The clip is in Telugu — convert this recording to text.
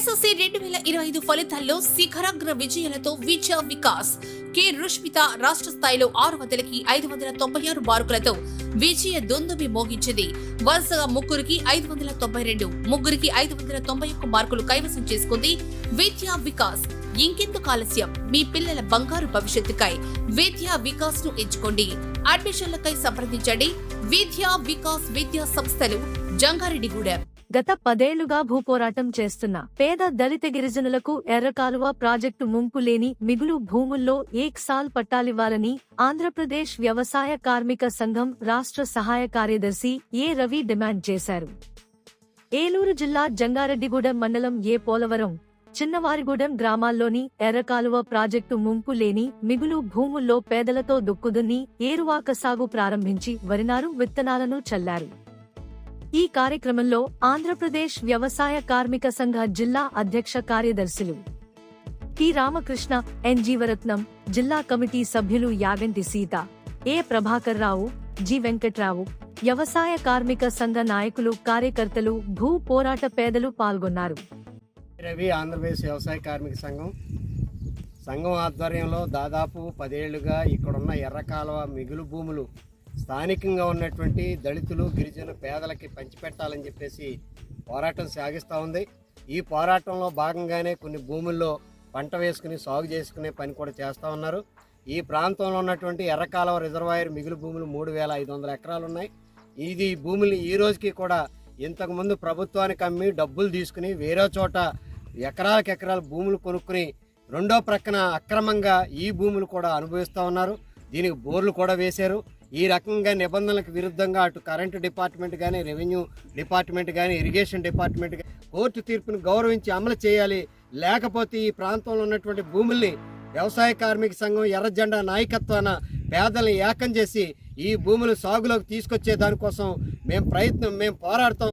ఎస్ఎస్సి రెండు వేల ఇరవై ఐదు ఫలితాల్లో శిఖరాగ్ర విజయాలతో విద్యా వికాస్. కె. రుష్మిత రాష్ట్ర స్థాయిలో ఆరు వందలకి ఐదు వందల తొంభై ఆరు మార్కులతో విజయ దొందుబి మోగించింది. వరుసగా ముగ్గురికి ఐదు వందల తొంభై రెండు ముగ్గురికి ఐదు వందల తొంభై ఒక్క మార్కులు కైవసం చేసుకుంది విద్యా వికాస్. ఇంకెందుకు ఆలస్యం? మీ పిల్లల బంగారు భవిష్యత్తుకై విద్యా వికాస్ను ఎంచుకోండి. అడ్మిషన్లకై సంప్రదించండి. విద్యా వికాస్ విద్యా సంస్థలు జంగారెడ్డిగూడెం. గత పదేళ్ళుగా భూపోరాటం చేస్తున్న పేద దళిత గిరిజనులకు ఎర్రకాలువ ప్రాజెక్టు ముంపు లేని మిగులు భూముల్లో ఏక్ సాల్ పట్టాలివ్వాలని ఆంధ్రప్రదేశ్ వ్యవసాయ కార్మిక సంఘం రాష్ట్ర సహాయ కార్యదర్శి ఏ రవి డిమాండ్ చేశారు. ఏలూరు జిల్లా జంగారెడ్డిగూడెం మండలం ఏ పోలవరం చిన్నవారిగూడెం గ్రామాల్లోని ఎర్రకాలువ ప్రాజెక్టు ముంపు లేని మిగులు భూముల్లో పేదలతో దుక్కుదున్ని ఏరువాక సాగు ప్రారంభించి వరినారు విత్తనాలను చల్లారు. ఈ కార్యక్రమంలో ఆంధ్రప్రదేశ్ వ్యవసాయ కార్మిక సంఘ జిల్లా అధ్యక్ష కార్యదర్శులు టి రామకృష్ణ ఎన్ జీవరత్నం జిల్లా కమిటీ సభ్యులు యాగంటి సీత ఏ ప్రభాకర్ రావు జి వెంకట్రావు వ్యవసాయ కార్మిక సంఘ నాయకులు కార్యకర్తలు భూ పోరాట పేదలు పాల్గొన్నారు. రవి ఆంధ్రప్రదేశ్ వ్యవసాయ కార్మిక సంఘం. సంఘం ఆధ్వర్యంలో దాదాపు పదేళ్ళుగా ఇక్కడున్న ఎర్రకాలువ మిగులు భూములు స్థానికంగా ఉన్నటువంటి దళితులు గిరిజన పేదలకి పంచిపెట్టాలని చెప్పేసి పోరాటం సాగిస్తూ ఉంది. ఈ పోరాటంలో భాగంగానే కొన్ని భూముల్లో పంట వేసుకుని సాగు చేసుకునే పని కూడా చేస్తూ ఉన్నారు. ఈ ప్రాంతంలో ఉన్నటువంటి ఎర్రకాలవ రిజర్వాయర్ మిగులు భూములు మూడు వేల ఐదు వందల ఎకరాలు ఉన్నాయి ఇది ఈ భూముల్ని ఈ రోజుకి కూడా ఇంతకుముందు ప్రభుత్వానికి అమ్మి డబ్బులు తీసుకుని వేరే చోట ఎకరాలకు ఎకరాల భూములు కొనుక్కుని రెండో ప్రక్కన అక్రమంగా ఈ భూములు కూడా అనుభవిస్తూ ఉన్నారు. దీనికి బోర్లు కూడా వేశారు. ఈ రకంగా నిబంధనలకు విరుద్ధంగా అటు కరెంటు డిపార్ట్మెంట్ కానీ రెవెన్యూ డిపార్ట్మెంట్ కానీ ఇరిగేషన్ డిపార్ట్మెంట్ కానీ కోర్టు తీర్పును గౌరవించి అమలు చేయాలి. లేకపోతే ఈ ప్రాంతంలో ఉన్నటువంటి భూముల్ని వ్యవసాయ కార్మిక సంఘం ఎర్రజెండా నాయకత్వాన పేదల్ని ఏకం చేసి ఈ భూములు సాగులోకి తీసుకొచ్చే దానికోసం మేము ప్రయత్నం మేము పోరాడతాం.